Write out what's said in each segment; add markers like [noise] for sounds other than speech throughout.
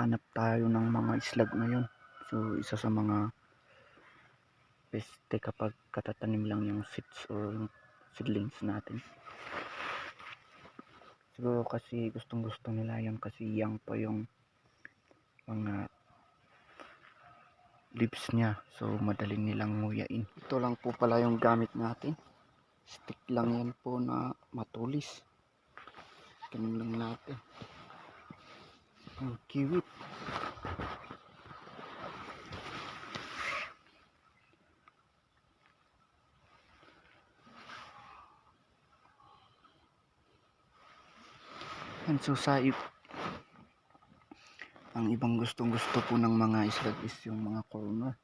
naghahanap tayo ng mga islag ngayon. So, isa sa mga beste kapag katatanim lang yung seeds or yung seedlings natin. Siguro kasi gustong gusto nila yan kasi young pa yung mga leaves niya. So, madaling nilang nguyain. Ito lang po pala yung gamit natin. Stick lang yan po na matulis. Ganun lang natin. Ang kiwit. And so sa ang ibang gustong gusto po ng mga islag is yung mga corner.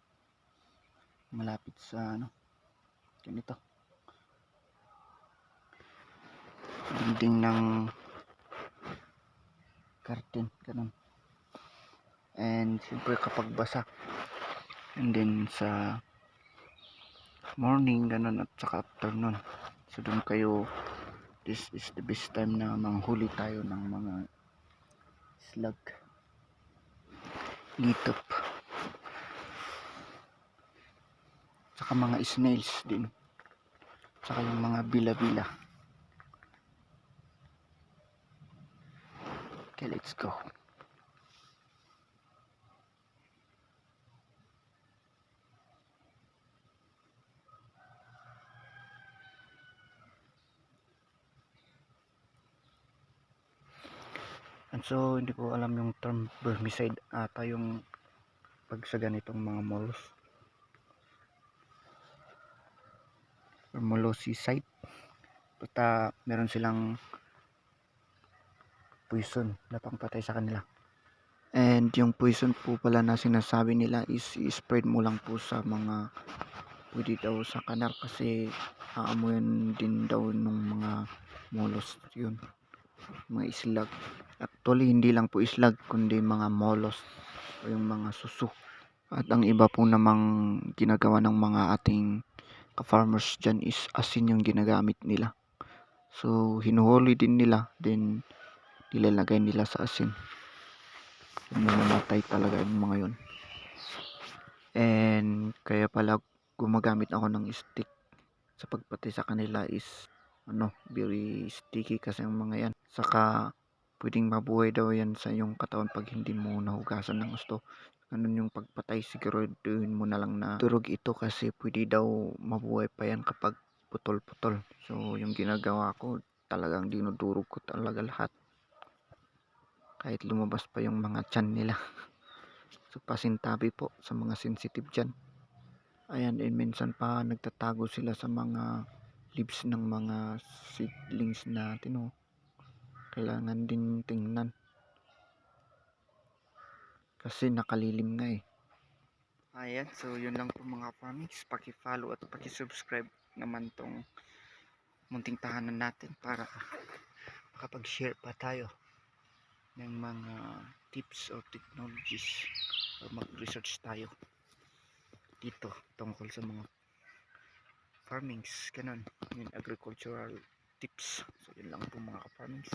Malapit sa ano. Ganito. Dingding ng curtain. Ganun. And siyempre kapag basa. And then sa morning ganun at saka afternoon. So doon kayo this is the best time na manghuli tayo ng mga slug litop saka mga snails din saka yung mga bila-bila okay let's go And so, hindi ko alam yung term vermicide ata yung pag sa ganitong mga molos. Or molluscicide. Basta meron silang poison na pangpatay sa kanila. And yung poison po pala na sinasabi nila is i-spread mo lang po sa mga pwede daw sa kanar kasi aamuyan din daw ng mga molos yun mga islag Actually, hindi lang po islag, kundi mga molos o yung mga susu. At ang iba po namang ginagawa ng mga ating ka-farmers dyan is asin yung ginagamit nila. So, hinuhuli din nila, then nilalagay nila sa asin. Mamamatay talaga yung mga yun. And kaya pala gumagamit ako ng stick sa pagpatay sa kanila is ano, very sticky kasi ang mga yan. Saka pwedeng mabuhay daw yan sa iyong katawan pag hindi mo nahugasan ng gusto. Ganun yung pagpatay siguraduhin mo na lang na durog ito kasi pwede daw mabuhay pa yan kapag putol-putol. So yung ginagawa ko talagang dinudurog ko talaga lahat. Kahit lumabas pa yung mga tiyan nila. [laughs] so pasintabi po sa mga sensitive dyan. Ayan, and minsan pa nagtatago sila sa mga leaves ng mga seedlings natin oh. Kailangan din tingnan. Kasi nakalilim nga eh. Ayan so yun lang po mga farmings paki-follow at paki-subscribe naman tong munting tahanan natin para makapag-share pa tayo ng mga tips or technologies or mag-research tayo dito tungkol sa mga farmings ganun. Yung agricultural tips. So yun lang po mga farmings